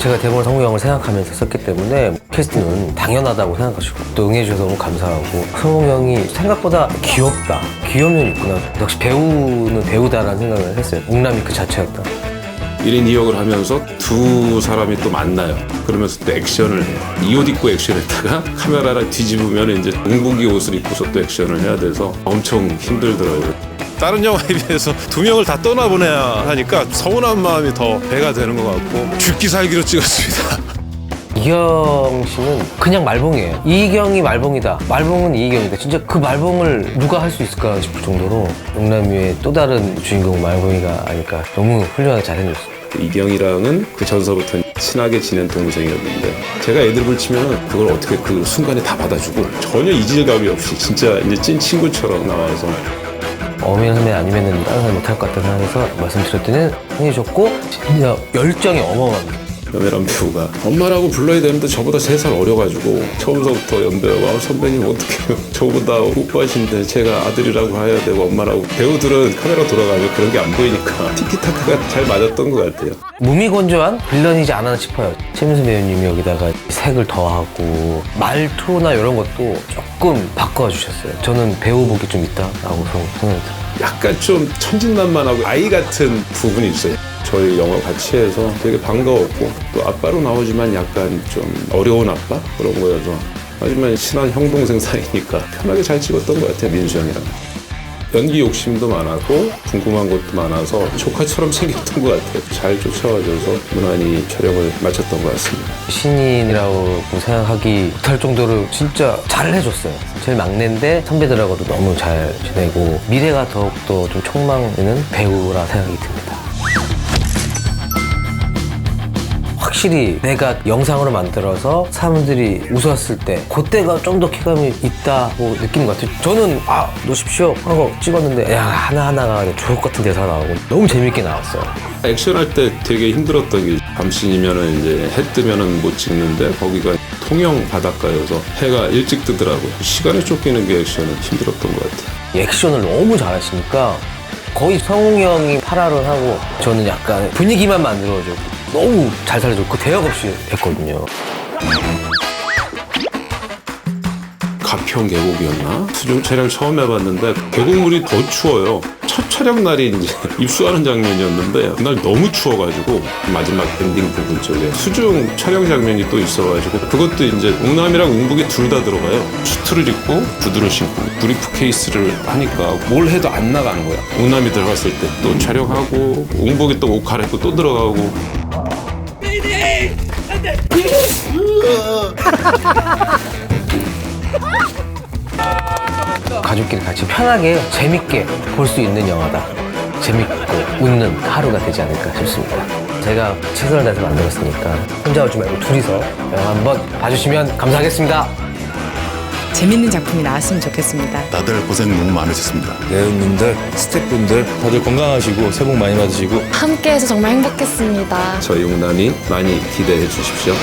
제가 대본을 성우 형을 생각하면서 썼기 때문에 캐스팅은 당연하다고 생각하시고 또 응해주셔서 너무 감사하고 성우 형이 생각보다 귀엽다 귀여운 면이 있구나 역시 배우는 배우다라는 생각을 했어요 옥남이 그 자체였다 1인 2역을 하면서 두 사람이 또 만나요. 그러면서 또 액션을 해요. 이 옷 입고 액션했다가 카메라를 뒤집으면 이제 응복이 옷을 입고서 또 액션을 해야 돼서 엄청 힘들더라고요. 다른 영화에 비해서 두 명을 다 떠나보내야 하니까 서운한 마음이 더 배가 되는 것 같고 죽기 살기로 찍었습니다. 이경 씨는 그냥 말봉이에요. 이경이 말봉이다. 말봉은 이경이다. 진짜 그 말봉을 누가 할 수 있을까 싶을 정도로 옥남이의 또 다른 주인공 말봉이가 아닐까 너무 훌륭하게 잘 해줬어요. 이경이랑은 그 전서부터 친하게 지낸 동생이었는데 제가 애드립을 치면은 그걸 어떻게 그 순간에 다 받아주고 전혀 이질감이 없이 진짜 이제 찐 친구처럼 나와서 어미연 선배 아니면은 다른 사람 못할 것 같다는 생각에서 말씀드렸더니 해주셨고 진짜 열정이 어마어마합니다 연애란 배우가. 엄마라고 불러야 되는데 저보다 세살 어려가지고 처음서부터 아, 선배님 어떻게 저보다 오빠신데 제가 아들이라고 해야 되고 엄마라고. 배우들은 카메라 돌아가면 그런 게 안 보이니까 티키타카가 잘 맞았던 것 같아요. 무미건조한 빌런이지 않았나 싶어요. 최민수 배우님이 여기다가 색을 더하고 말투나 이런 것도 조금 바꿔주셨어요. 저는 배워보기 좀 있다라고 생각이 들어요 약간 좀 천진난만하고 아이 같은 부분이 있어요. 저희 영화 같이 해서 되게 반가웠고 또 아빠로 나오지만 약간 좀 어려운 아빠? 그런 거여서 하지만 친한 형 동생 사이니까 편하게 잘 찍었던 것 같아요 민수 형이랑 연기 욕심도 많았고 궁금한 것도 많아서 조카처럼 생겼던 것 같아요. 잘 쫓아와줘서 무난히 촬영을 마쳤던 것 같습니다. 신인이라고 생각하기 못할 정도로 진짜 잘 해줬어요. 제일 막내인데 선배들하고도 너무 잘 지내고 미래가 더욱더 좀 촉망되는 배우라 생각이 듭니다 확실히 내가 영상으로 만들어서 사람들이 웃었을 때 그때가 좀 더 쾌감이 있다고 느끼는 것 같아요. 저는 아 놓으십시오 하고 찍었는데 야 하나하나가 조역 같은 대사가 나오고 너무 재밌게 나왔어요. 액션할 때 되게 힘들었던 게 밤신이면은 이제 해 뜨면은 못 찍는데 거기가 통영 바닷가여서 해가 일찍 뜨더라고요. 시간에 쫓기는 게 액션은 힘들었던 것 같아요. 액션을 너무 잘하시니까 거의 성웅 형이 팔아를 하고 저는 약간 분위기만 만들어줘 너무 잘 살려줘 그 대역 없이 했거든요 가평 계곡이었나? 수중 촬영 처음 해봤는데 계곡물이 더 추워요. 첫 촬영 날이 이제 입수하는 장면이었는데 그날 너무 추워가지고 마지막 엔딩 부분 쪽에 수중 촬영 장면이 또 있어가지고 그것도 이제 웅남이랑 웅북이 둘 다 들어가요. 수트를 입고 구두를 신고 브리프 케이스를 하니까 뭘 해도 안 나가는 거야. 웅남이 들어갔을 때 또 촬영하고 웅북이 또 옷 갈아입고 또 들어가고 가족끼리 같이 편하게 재밌게 볼 수 있는 영화다. 재밌고 웃는 하루가 되지 않을까 싶습니다. 제가 최선을 다해서 만들었으니까 혼자 오지 말고 둘이서 한번 봐주시면 감사하겠습니다 재밌는 작품이 나왔으면 좋겠습니다. 다들 고생 너무 많으셨습니다. 배우님들, 스태프분들 다들 건강하시고 새해 복 많이 받으시고 함께해서 정말 행복했습니다. 저희 웅남이 많이 기대해 주십시오.